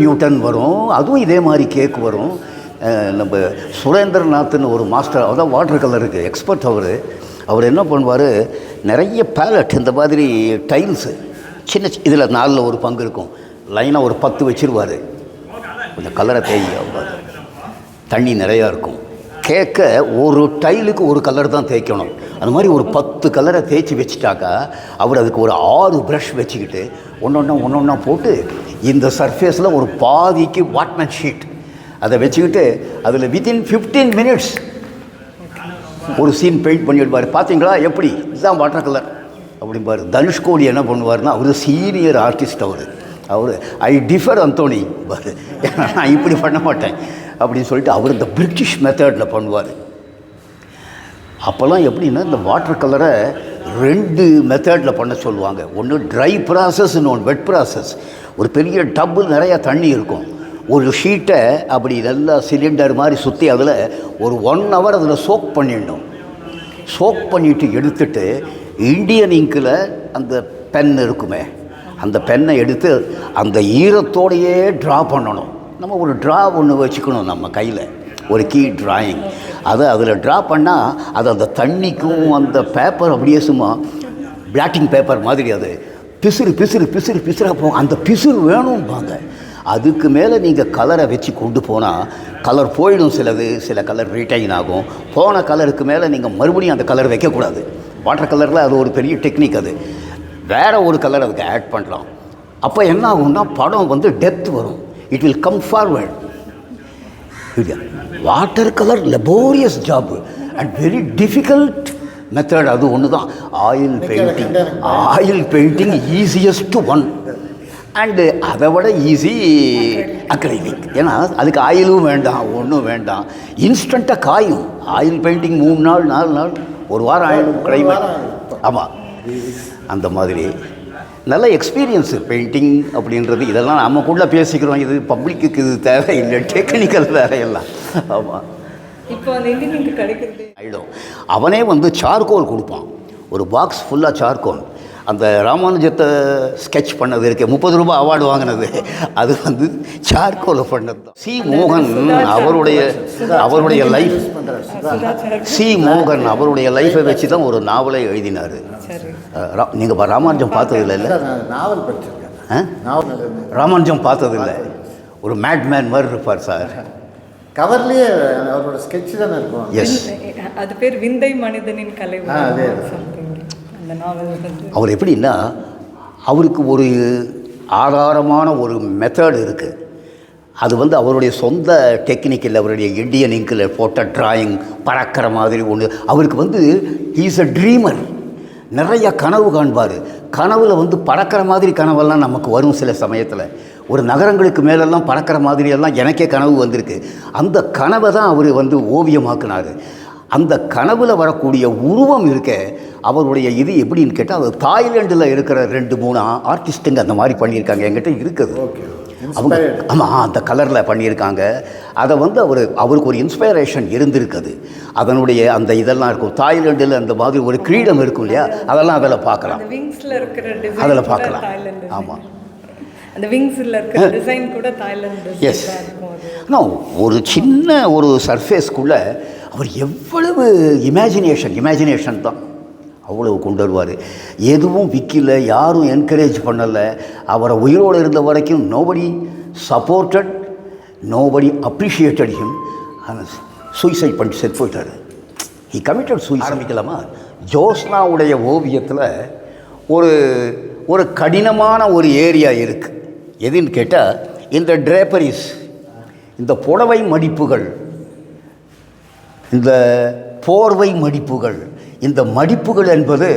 Newton வரும் அதுவும் இதே மாதிரி கேக் வரும். நம்ம சுரேந்திரநாத்னு ஒரு மாஸ்டர் அதான் வாட்டர் கலருக்கு எக்ஸ்பர்ட் அவர். அவர் என்ன பண்ணுவார் நிறைய பேலட் இந்த மாதிரி டைல்ஸு சின்ன இதில் நாலில் ஒரு பங்கு இருக்கும். லைனாக ஒரு பத்து வச்சுருவார். கொஞ்சம் கலரை தேய் அவ்வளோ தண்ணி நிறையா இருக்கும். கேட்க ஒரு டைலுக்கு ஒரு கலர் தான் தேய்க்கணும். அந்த மாதிரி ஒரு பத்து கலரை தேய்ச்சி வச்சுட்டாக்கா அவர் அதுக்கு ஒரு ஆறு ப்ரஷ் வச்சுக்கிட்டு ஒன்று ஒன்றா ஒன்று ஒன்றா போட்டு இந்த சர்ஃபேஸில் ஒரு பாதிக்கு வாட்மேன் ஷீட் அதை வச்சுக்கிட்டு அதில் வித்தின் ஃபிஃப்டீன் மினிட்ஸ் ஒரு சீன் பெயிண்ட் பண்ணிவிடுவார் பார்த்தீங்களா எப்படி? இதுதான் வாட்டர் கலர் அப்படிம்பார் தனுஷ்கோடி என்ன பண்ணுவார்னா அவர் சீனியர் ஆர்டிஸ்ட் அவர். அவர் ஐ டிஃபர் அந்தோனி பாரு. நான் இப்படி பண்ண மாட்டேன். அப்படின்னு சொல்லிட்டு அவர் இந்த பிரிட்டிஷ் மெத்தடில் பண்ணுவார். அப்போல்லாம் எப்படின்னா இந்த வாட்டர் கலரை ரெண்டு மெத்தடில் பண்ண சொல்லுவாங்க. ஒன்று ட்ரை ப்ராசஸ் இன்னொன்று வெட் ப்ராசஸ் ஒரு பெரிய டப்பு நிறையா தண்ணி இருக்கும். ஒரு ஷீட்டை அப்படி நல்லா சிலிண்டர் மாதிரி சுற்றி அதில் ஒரு ஒன் ஹவர் அதில் சோக் பண்ணிடணும். சோக் பண்ணிட்டு எடுத்துட்டு இண்டியன் இங்கில் அந்த பென் இருக்குமே அந்த பென்னை எடுத்து அந்த ஈரத்தோடையே ட்ரா பண்ணணும். நம்ம ஒரு ட்ரா ஒன்று வச்சுக்கணும் நம்ம கையில். ஒரு கீ ட்ராயிங் அதை அதில் ட்ரா பண்ணால் அது அந்த தண்ணிக்கும் அந்த பேப்பர் அப்படியே சும்மா பிளாட்டிங் பேப்பர் மாதிரி அது. பிசுறு பிசுறு பிசுறு பிசுறாக போகும் அந்த பிசுறு வேணும்பாங்க. அதுக்கு மேலே நீங்கள் கலரை வச்சு கொண்டு போனால் கலர் போயிடும் சிலது சில கலர் ரிட்டைன் ஆகும். போன கலருக்கு மேலே நீங்கள் மறுபடியும் அந்த கலர் வைக்கக்கூடாது வாட்டர் கலரில் அது ஒரு பெரிய டெக்னிக் அது. வேறு ஒரு கலர் அதுக்கு ஆட் பண்ணலாம். அப்போ என்ன ஆகும்னா படம் வந்து டெப்த் வரும். It will come forward water colour laborious job and very difficult method அது ஒன்று தான் oil painting oil painting easiest one and அதை விட ஈஸி அக்ரைலிக் ஏன்னா அதுக்கு ஆயிலும் வேண்டாம் ஒன்றும் வேண்டாம். இன்ஸ்டண்ட்டாக காயும். ஆயில் பெயிண்டிங் மூணு நாள் நாலு நாள் ஒரு வாரம் ஆயிடும் கிளைமேட் ஆமாம் அந்த மாதிரி. நல்ல எக்ஸ்பீரியன்ஸு பெயிண்டிங் அப்படின்றது. இதெல்லாம் நமக்குள்ளே பேசிக்கிறோம். இது பப்ளிக்கு இது தேவையில்லை. டெக்னிக்கல் வேலையெல்லாம். ஆமாம் இப்போ அந்த இன்ஜினியரிங் கிடைக்கிறது. ஆயிடும் அவனே வந்து சார்கோல் கொடுப்பான். ஒரு பாக்ஸ் ஃபுல்லாக சார்கோல் அந்த ராமானுஜத்தை ஸ்கெட்ச் பண்ணது இருக்கு முப்பது ரூபாய் அவார்டு வாங்கினது. அது வந்து சார்கோலை பண்ணது தான். சி. மோகன் அவருடைய அவருடைய லைஃப் சி. மோகன் அவருடைய லைஃப்பை வச்சு தான் ஒரு நாவலை எழுதினார். சரி. நீங்கள் ராமானுஜம் பார்த்ததில்ல இல்லை? நான் நாவல் படிச்சிருக்கேன். ராமானுஜம் பார்த்ததில்ல. ஒரு மேட்மேன் மாதிரி இருப்பார் சார். கவர்லேயே அவரோட ஸ்கெட்ச் தானே இருக்கும். எஸ் அது பேர் விந்தை மனிதனின் கலை ஆ, அதே. அந்த நாவல் அவர் எப்படின்னா அவருக்கு ஒரு ஆதாரமான ஒரு மெத்தட் இருக்குது அது வந்து அவருடைய சொந்த டெக்னிக்கில் அவருடைய இந்தியன் இங்கில் போட்ட டிராயிங் பறக்கிற மாதிரி ஒன்று அவருக்கு வந்து இஸ் அ ட்ரீமர் நிறைய கனவு காண்பார். கனவுல வந்து பறக்கிற மாதிரி கனவெல்லாம் நமக்கு வரும் சில சமயத்தில். ஒரு நகரங்களுக்கு மேலெல்லாம் பறக்கிற மாதிரியெல்லாம் எனக்கே கனவு வந்திருக்கு. அந்த கனவை தான் அவர் வந்து ஓவியமாக்குனார். அந்த கனவுல வரக்கூடிய உருவம் இருக்க அவருடைய இது எப்படின்னு கேட்டால் அது தாய்லாண்டில் இருக்கிற ரெண்டு மூணு ஆர்டிஸ்ட்டுங்க அந்த மாதிரி பண்ணியிருக்காங்க. என்கிட்ட இருக்குது. அவங்க ஆமாம் அந்த கலரில் பண்ணியிருக்காங்க. அதை வந்து அவர் அவருக்கு ஒரு இன்ஸ்பைரேஷன் இருந்திருக்குது. அதனுடைய அந்த இதெல்லாம் இருக்கும். தாய்லாண்டில் அந்த மாதிரி ஒரு கிரீடம் இருக்கும் இல்லையா? அதெல்லாம் அதில் பார்க்கலாம். அந்த விங்ஸ்ல இருக்கிற அதில் பார்க்கலாம். ஆமாம் அந்த விங்ஸ்ல இருக்கிற டிசைன் கூட தாய்லாந்து எஸ் ஆனால் ஒரு சின்ன ஒரு சர்ஃபேஸ்க்குள்ளே அவர் எவ்வளவு இமேஜினேஷன் இமேஜினேஷன் தான். அவ்வளவு கொண்டு வருவார். எதுவும் விற்கல யாரும் என்கரேஜ் பண்ணலை. அவரை உயிரோடு இருந்த வரைக்கும் nobody supported nobody appreciated him suicide பண்ணிட்டு செத்து போயிட்டார். ஹி கமிட்டட் சூய் ஆரம்பிக்கலாமா? ஜோஸ்னாவுடைய ஓவியத்தில் ஒரு ஒரு கடினமான ஒரு ஏரியா இருக்குது எதுன்னு கேட்டால் இந்த ட்ரேப்பரிஸ் இந்த புடவை மடிப்புகள் இந்த போர்வை மடிப்புகள் இந்த மடிப்புகள் என்பது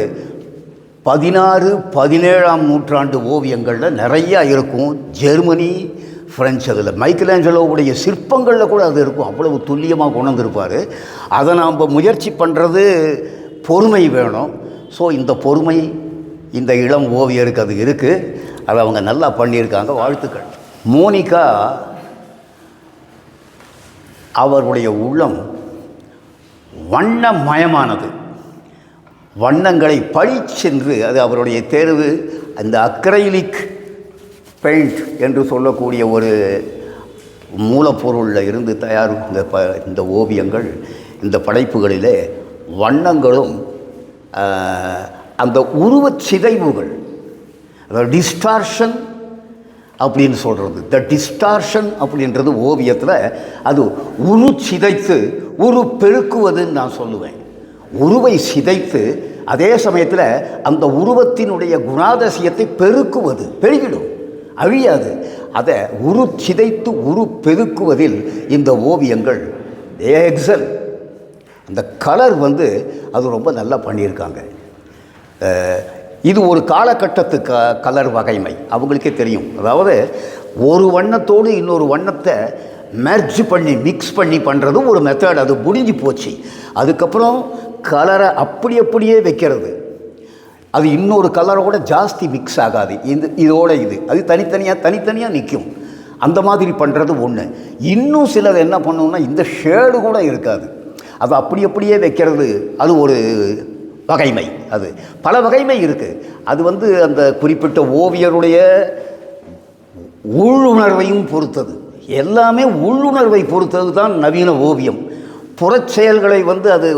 பதினாறு பதினேழாம் நூற்றாண்டு ஓவியங்களில் நிறையா இருக்கும். ஜெர்மனி ஃப்ரெஞ்சு அதில். மைக்கேலாஞ்சலோவுடைய சிற்பங்களில் கூட அது இருக்கும். அவ்வளவு துல்லியமாக கொண்டிருப்பார் அதை நாம் முயற்சி பண்ணுறது பொறுமை வேணும். ஸோ இந்த பொறுமை இந்த இளம் ஓவியருக்கு அது இருக்குது அதை அவங்க நல்லா பண்ணியிருக்காங்க வாழ்த்துக்கள். மோனிகா அவருடைய உள்ளம் வண்ணமயமானது. வண்ணங்களை பழி சென்று அது அவருடைய தேர்வு அந்த அக்ரைலிக் பெயிண்ட் என்று சொல்லக்கூடிய ஒரு மூலப்பொருளில் இருந்து தயார் இந்த ப இந்த ஓவியங்கள் இந்த படைப்புகளிலே வண்ணங்களும் அந்த உருவச் சிதைவுகள் அதாவது டிஸ்டார்ஷன் அப்படின்னு சொல்கிறது த டிஸ்டார்ஷன் அப்படின்றது ஓவியத்தில் அது உரு சிதைத்து உரு பெருக்குவதுன்னு நான் சொல்லுவேன். உருவை சிதைத்து அதே சமயத்தில் அந்த உருவத்தினுடைய குணாதசியத்தை பெருக்குவது பெருகிடும். அழியாது. அதை உரு சிதைத்து உரு பெருக்குவதில் இந்த ஓவியங்கள் எக்ஸல். அந்த கலர் வந்து அது ரொம்ப நல்லா பண்ணியிருக்காங்க. இது ஒரு காலகட்டத்து க கலர் வகைமை. அவங்களுக்கே தெரியும். அதாவது ஒரு வண்ணத்தோடு இன்னொரு வண்ணத்தை மெர்ஜ் பண்ணி மிக்ஸ் பண்ணி பண்ணுறதும் ஒரு மெத்தட் அது முடிஞ்சு போச்சு. அதுக்கப்புறம் கலரை அப்படி அப்படியே வைக்கிறது. அது இன்னொரு கலரோட ஜாஸ்தி மிக்ஸ் ஆகாது. இது இதோட இது. அது தனித்தனியாக தனித்தனியாக நிற்கும் அந்த மாதிரி பண்ணுறது ஒன்று இன்னும் சிலர் என்ன பண்ணுவோம்னா இந்த ஷேடு கூட இருக்காது. அது அப்படி அப்படியே வைக்கிறது அது ஒரு வகைமை. அது பல வகைமை இருக்குது அது வந்து அந்த குறிப்பிட்ட ஓவியருடைய உள்ளுணர்வையும் பொறுத்தது. எல்லாமே உள்ளுணர்வை பொறுத்தது தான் நவீன ஓவியம். புறச்செயல்களை வந்து அது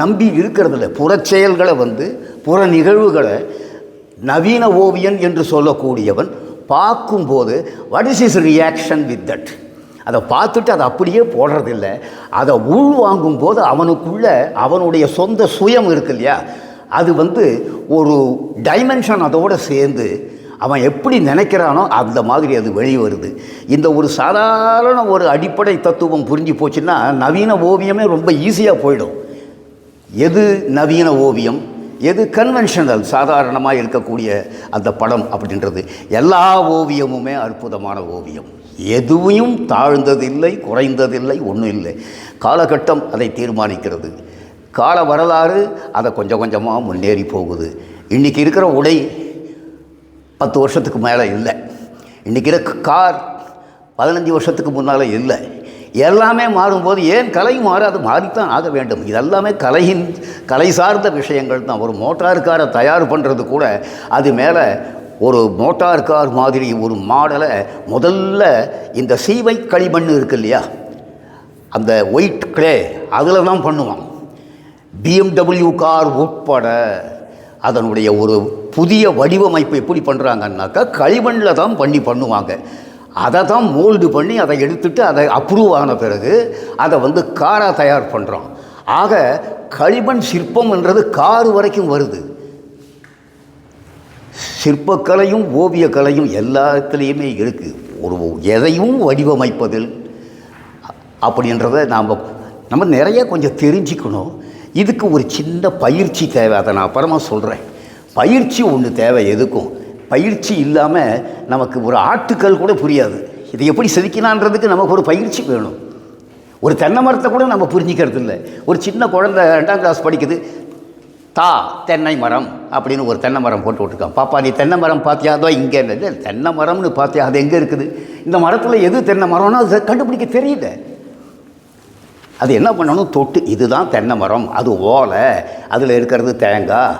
நம்பி இருக்கிறதில்ல. புறச்செயல்களை வந்து புற நிகழ்வுகளை நவீன ஓவியன் என்று சொல்லக்கூடியவன் பார்க்கும்போது what is is reaction with that அதை பார்த்துட்டு அதை அப்படியே போடுறதில்ல. அதை உள்வாங்கும் போது அவனுக்குள்ள அவனுடைய சொந்த சுயம் இருக்கு இல்லையா? அது வந்து ஒரு டைமென்ஷன் அதோடு சேர்ந்து அவன் எப்படி நினைக்கிறானோ அந்த மாதிரி அது வெளியே வருது. இந்த ஒரு சாதாரண ஒரு அடிப்படை தத்துவம் புரிஞ்சு போச்சுன்னா நவீன ஓவியமே ரொம்ப ஈஸியாக போயிடும். எது நவீன ஓவியம்? எது கன்வென்ஷனல் சாதாரணமாக இருக்கக்கூடிய அந்த படம் அப்படின்றது. எல்லா ஓவியமுமே அற்புதமான ஓவியம். எதுவும் தாழ்ந்ததில்லை குறைந்ததில்லை ஒன்றும் இல்லை. காலகட்டம் அதை தீர்மானிக்கிறது. கால வரலாறு அதை கொஞ்சம் கொஞ்சமாக முன்னேறி போகுது. இன்றைக்கி இருக்கிற உடை பத்து வருஷத்துக்கு மேலே இல்லை. இன்றைக்கி இருக்க கார் பதினஞ்சு வருஷத்துக்கு முன்னால் இல்லை. எல்லாமே மாறும்போது ஏன் கலை மாற அது மாறித்தான் ஆக வேண்டும்? இதெல்லாமே கலையின் கலை சார்ந்த விஷயங்கள் தான். ஒரு மோட்டார் காரை தயார் பண்ணுறது கூட அது மேலே ஒரு மோட்டார் கார் மாதிரி ஒரு மாடலை முதல்ல இந்த சீவை களிமண் இருக்கு இல்லையா? அந்த ஒயிட் கிளே அதில் தான் பண்ணுவான் பிஎம்டபிள்யூ கார் உட்பட அதனுடைய ஒரு புதிய வடிவமைப்பு எப்படி பண்ணுறாங்கன்னாக்கா களிமண்ணில் தான் பண்ணி பண்ணுவாங்க. அதை தான் மோல்டு பண்ணி அதை எடுத்துட்டு அதை அப்ரூவ் ஆன பிறகு அதை வந்து காராக தயார் பண்ணுறோம் ஆக களிமண் சிற்பம்ன்றது கார் வரைக்கும் வருது. சிற்பக்கலையும் ஓவியக்கலையும் எல்லாத்துலேயுமே இருக்குது ஒரு எதையும் வடிவமைப்பதில் அப்படின்றத நாம் நம்ம நிறைய கொஞ்சம் தெரிஞ்சுக்கணும். இதுக்கு ஒரு சின்ன பயிற்சி தேவை. அதை நான் அப்புறமா சொல்கிறேன் பயிற்சி ஒன்று தேவை எதுக்கும்? பயிற்சி இல்லாமல் நமக்கு ஒரு ஆட்டுக்கள் கூட புரியாது. இதை எப்படி செதுக்கினான்றதுக்கு நமக்கு ஒரு பயிற்சி வேணும். ஒரு தென்னை மரத்தை கூட நம்ம புரிஞ்சிக்கிறது இல்லை ஒரு சின்ன குழந்தை ரெண்டாம் கிளாஸ் படிக்குது. தா தென்னை மரம் அப்படின்னு ஒரு தென்னை மரம் போட்டு விட்டுருக்கான். பாப்பா நீ தென்னை மரம் பார்த்தியா அதோ இங்கே இல்லை தென்னை மரம்னு பார்த்தியா அது எங்கே இருக்குது? இந்த மரத்தில் எது தென்னை மரம்னா அதை கண்டுபிடிக்க தெரியல. அது என்ன பண்ணணும்? தொட்டு இதுதான் தென்னை மரம். அது ஓலை. அதில் இருக்கிறது தேங்காய்.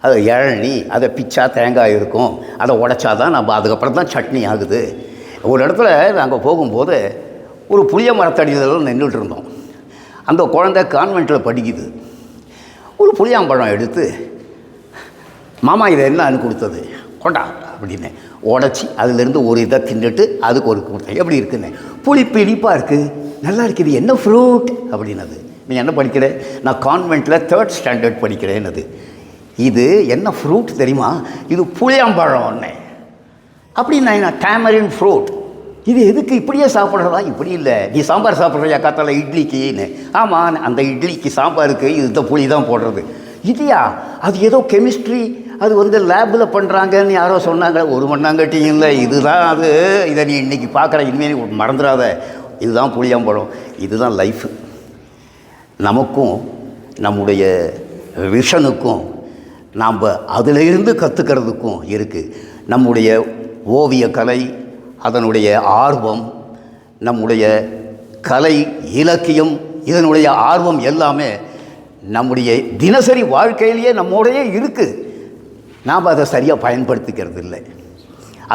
அது இளநி. அதை பிச்சா தேங்காய் இருக்கும். அதை உடைச்சா தான் நம்ம அதுக்கப்புறம் தான் சட்னி ஆகுது. ஒரு இடத்துல நாங்கள் போகும்போது ஒரு புளிய மரத்தடியில் நின்றுட்டு இருந்தோம். அந்த குழந்தை கான்வெண்ட்டில் படிக்குது. ஒரு புளியாம்பழம் எடுத்து மாமா இதை என்னன்னு கொடுத்தது? கொண்டா அப்படின்னு உடச்சி அதுலேருந்து ஒரு இதை தின்னுட்டு அதுக்கு ஒரு கொடுத்தேன். எப்படி இருக்குன்னு? புளிப்பு இனிப்பாக இருக்குது நல்லா இருக்குது என்ன ஃப்ரூட் அப்படின்னது. நீ என்ன படிக்கிற? நான் கான்வெண்ட்டில் தேர்ட் ஸ்டாண்டர்ட் படிக்கிறேன்னது இது என்ன ஃப்ரூட் தெரியுமா? இது புளியாம்பழம் ஒன்று அப்படின்னா என்ன டேமரின் ஃப்ரூட் இது எதுக்கு இப்படியே சாப்பிட்றதா? இப்படி இல்லை. நீ சாம்பார் சாப்பிட்றியா? காத்தால இட்லிக்குன்னு. ஆமாம் அந்த இட்லிக்கு சாம்பாருக்கு இந்த புளி தான் போடுறது. இல்லையா? அது ஏதோ கெமிஸ்ட்ரி அது வந்து லேபில் பண்ணுறாங்கன்னு யாரோ சொன்னாங்க. ஒரு மண்ணாங்கட்டியும் இல்லை. இதுதான் அது. இதை நீ இன்றைக்கி பார்க்குற இனிமேல் மறந்துடாத. இதுதான் புளியாம்பழம் இதுதான் லைஃப். நமக்கும் நம்முடைய விஷனுக்கும் நாம் அதில் இருந்து கற்றுக்கிறதுக்கும் இருக்குது நம்முடைய ஓவியக்கலை அதனுடைய ஆர்வம் நம்முடைய கலை இலக்கியம் இதனுடைய ஆர்வம் எல்லாமே நம்முடைய தினசரி வாழ்க்கையிலேயே நம்மோடையே இருக்குது நாம் அதை சரியாக பயன்படுத்திக்கிறது இல்லை